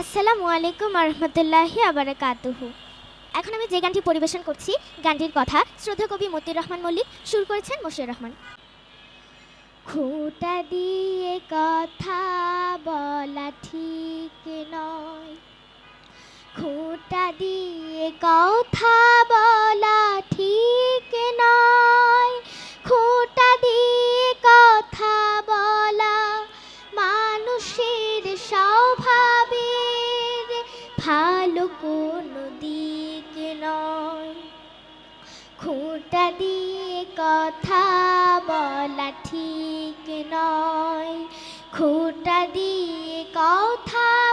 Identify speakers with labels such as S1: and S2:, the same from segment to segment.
S1: আসসালামু আলাইকুম আরহামতুল্লাহি আবার কাতুহু এখন আমি যে গানটি পরিবেশন করছি, গানটির কথা শ্রদ্ধা কবি মতির রহমান মল্লিক সুর করেছেন মশির রহমান। খোটা দিয়ে কথা বলা ঠিক নয়। খোটা দিয়ে কথা বলা কোনো দিক নয়। খুঁটা দিয়ে কথা বলা ঠিক নয়। খুঁটা দিয়ে কথা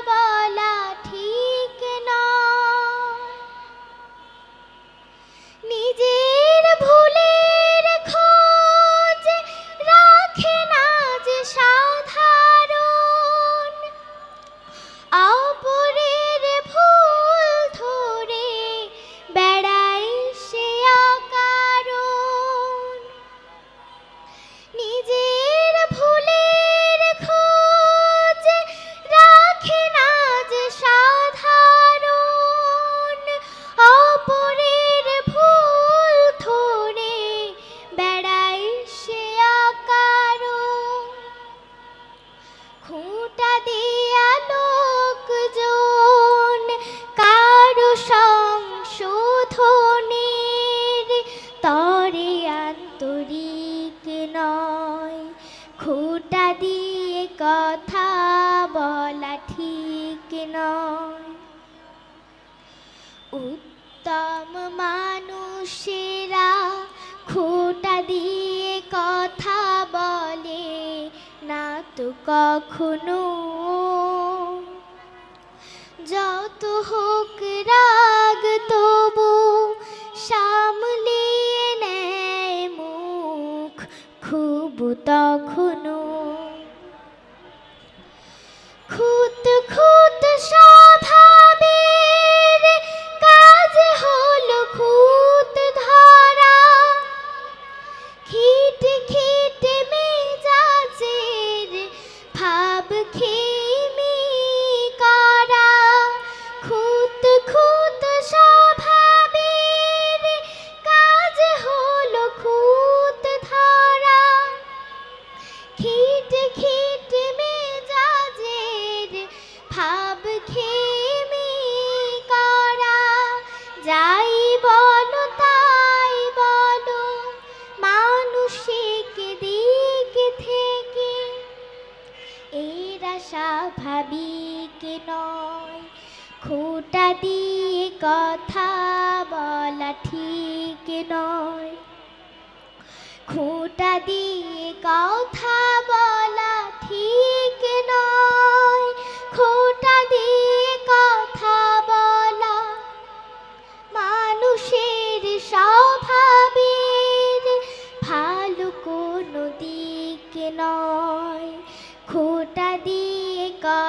S1: কথা বলা ঠিক নয়। উত্তম মানুষেরা খোটা দিয়ে কথা বলে, না তো কখনো। যত হোক রাগ, তবু সামলিয়ে নেয় মুখ, খুব তখনও ভাব খেমি করা, যাই বলো, তাই বলো মানসিক দিক থেকে। এরা স্বাভাবিক নয়, খোটা দিয়ে কথা বলা ঠিক নয়। খোটা দিয়ে কথা বলা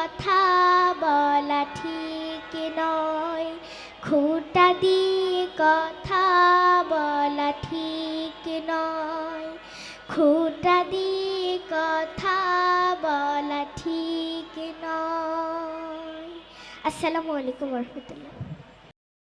S1: কথা বলা ঠিক নয়। খুঁটা দিয়ে কথা বলা ঠিক নয়। খুঁটা দিয়ে কথা বলা ঠিক নয়। আসসালামু আলাইকুম রহমতুল্লাহ।